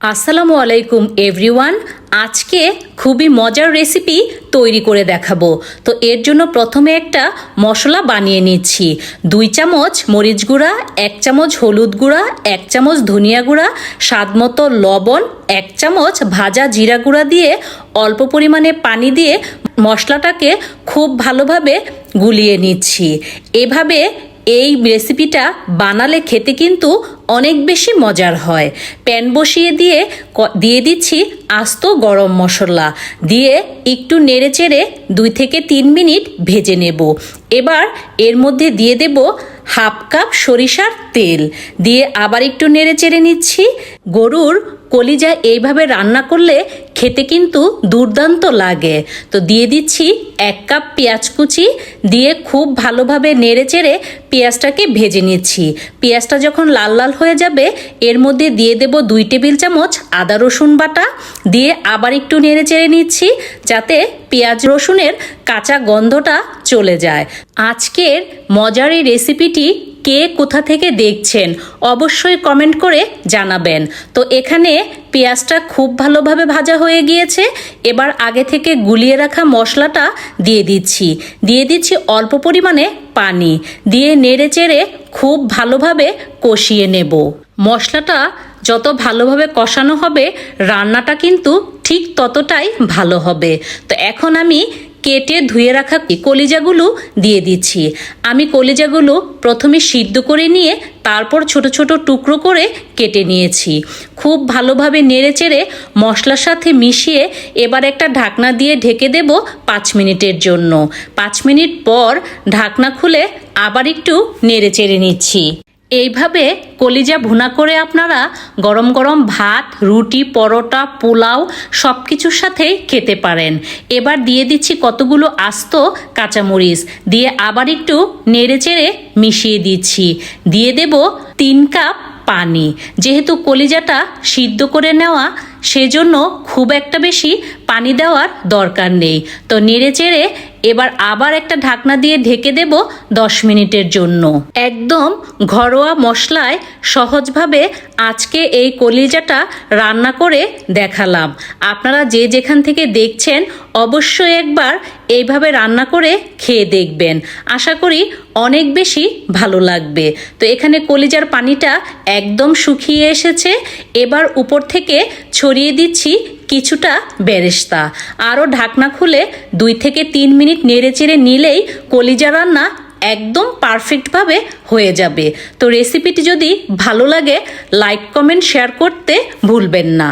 আসসালামু আলাইকুম এভরিওয়ান আজকে খুবই মজার রেসিপি তৈরি করে দেখাবো। তো এর জন্য প্রথমে একটা মশলা বানিয়ে নিচ্ছি। দুই চামচ মরিচ গুঁড়া, এক চামচ হলুদ গুঁড়া, এক চামচ ধনিয়া গুঁড়া, স্বাদমতো লবণ, এক চামচ ভাজা জিরা গুঁড়া দিয়ে অল্প পরিমাণে পানি দিয়ে মশলাটাকে খুব ভালোভাবে গুলিয়ে নিচ্ছি। এভাবে এই রেসিপিটা বানালে খেতে কিন্তু অনেক বেশি মজার হয়। প্যান বসিয়ে দিয়ে দিয়ে দিচ্ছি আস্ত গরম মশলা। দিয়ে একটু নেড়ে চেড়ে দুই থেকে তিন মিনিট ভেজে নেব। এবার এর মধ্যে দিয়ে দেব হাফ কাপ সরিষার তেল। দিয়ে আবার একটু নেড়ে চেড়ে নিচ্ছি। গরুর কলিজা এইভাবে রান্না করলে খেতে কিন্তু দুর্দান্ত লাগে। তো দিয়ে দিচ্ছি এক কাপ পেঁয়াজ কুচি, দিয়ে খুব ভালোভাবে নেড়ে চেড়ে পেঁয়াজটাকে ভেজে নিচ্ছি। পেঁয়াজটা যখন লাল লাল হয়ে যাবে, এর মধ্যে দিয়ে দেব দুই টেবিল চামচ আদা রসুন বাটা। দিয়ে আবার একটু নেড়ে চেড়ে নিচ্ছি যাতে পেঁয়াজ রসুনের কাঁচা গন্ধটা চলে যায়। আজকের মজার এই রেসিপিটি কে কোথা থেকে দেখছেন, অবশ্যই কমেন্ট করে জানাবেন। তো এখানে পেঁয়াজটা খুব ভালোভাবে ভাজা হয়ে গিয়েছে, এবার আগে থেকে গুলিয়ে রাখা মশলাটা দিয়ে দিচ্ছি। দিয়ে দিচ্ছি অল্প পরিমাণে পানি, দিয়ে নেড়ে চেড়ে খুব ভালোভাবে কষিয়ে নেব। মশলাটা যত ভালোভাবে কষানো হবে, রান্নাটা কিন্তু ঠিক ততটাই ভালো হবে। তো এখন আমি কেটে ধুয়ে রাখা কলিজাগুলো দিয়ে দিচ্ছি। আমি কলিজাগুলো প্রথমে সিদ্ধ করে নিয়ে তারপর ছোট ছোট টুকরো করে কেটে নিয়েছি। খুব ভালোভাবে নেড়ে চেড়ে মশলার সাথে মিশিয়ে এবার একটা ঢাকনা দিয়ে ঢেকে দেব পাঁচ মিনিটের জন্য। পাঁচ মিনিট পর ঢাকনা খুলে আবার একটু নেড়ে চেড়ে নিচ্ছি। এইভাবে কলিজা ভুনা করে আপনারা গরম গরম ভাত, রুটি, পরোটা, পোলাও সব কিছুর সাথে খেতে পারেন। এবার দিয়ে দিচ্ছি কতগুলো আস্ত কাঁচামরিচ। দিয়ে আবার একটু নেড়ে চেড়ে মিশিয়ে দিচ্ছি। দিয়ে দেব তিন কাপ পানি। যেহেতু কলিজাটা সিদ্ধ করে নেওয়া, সেজন্য খুব একটা বেশি পানি দেওয়ার দরকার নেই। তো নেড়ে চেড়ে এবার আবার একটা ঢাকনা দিয়ে ঢেকে দেব দশ মিনিটের জন্য। একদম ঘরোয়া মশলায় সহজভাবে আজকে এই কলিজাটা রান্না করে দেখালাম। আপনারা যে যেখান থেকে দেখছেন, অবশ্যই একবার এইভাবে রান্না করে খেয়ে দেখবেন। আশা করি অনেক বেশি ভালো লাগবে। তো এখানে কলিজার পানিটা একদম শুকিয়ে এসেছে। এবার উপর থেকে ছড়িয়ে দিচ্ছি কিছুটা বেরেস্তা আরও ঢাকনা খুলে দুই থেকে তিন মিনিট নেড়ে চেড়ে নিলেই কলিজা রান্না একদম পারফেক্টভাবে হয়ে যাবে। তো রেসিপিটি যদি ভালো লাগে, লাইক, কমেন্ট, শেয়ার করতে ভুলবেন না।